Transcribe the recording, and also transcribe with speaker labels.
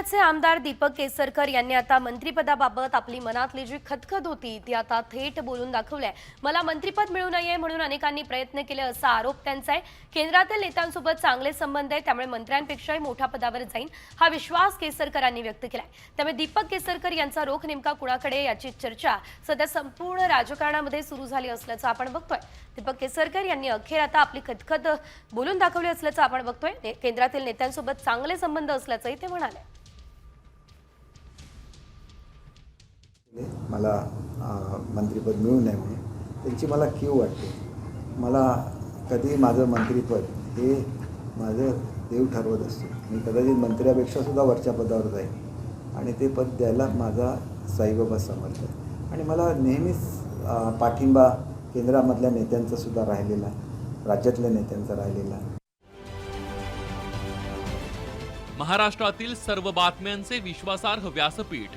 Speaker 1: अखेराचे आमदार दीपक केसरकर यांनी आता मंत्रिपदाबाबत आपली मनातली जी खदखद होती ती आता थेट बोलून दाखवलंय. मला मंत्रिपद मिळू नये म्हणून अनेकांनी प्रयत्न केले असा आरोप त्यांचा आहे. केंद्रातील नेत्यांसोबत चांगले संबंध आहे त्यामुळे मंत्र्यांपेक्षाही मोठ्या पदावर जाईन हा विश्वास केसरकरांनी व्यक्त केलाय. त्यामुळे दीपक केसरकर यांचा रोख नेमका कुणाकडे याची चर्चा सध्या संपूर्ण राजकारणामध्ये सुरू झाली असल्याचं आपण बघतोय. दीपक केसरकर यांनी अखेर आता आपली खदखद बोलून दाखवली असल्याचं आपण बघतोय. केंद्रातील नेत्यांसोबत चांगले संबंध असल्याचंही ते म्हणाले.
Speaker 2: मला मंत्रीपद मिळू नये म्हणून त्यांची मला कीव वाटते. मला कधी माझं मंत्रीपद हे माझं देव ठरवत असतो. मी कदाचित मंत्र्यापेक्षा सुद्धा वरच्या पदावर जाईल आणि ते पद द्यायला माझा साईबाबा समर्थ आहे आणि मला नेहमीच पाठिंबा केंद्रामधल्या नेत्यांचा सुद्धा राहिलेला राज्यातल्या नेत्यांचा राहिलेला.
Speaker 3: महाराष्ट्रातील सर्व बातम्यांचे विश्वासार्ह व्यासपीठ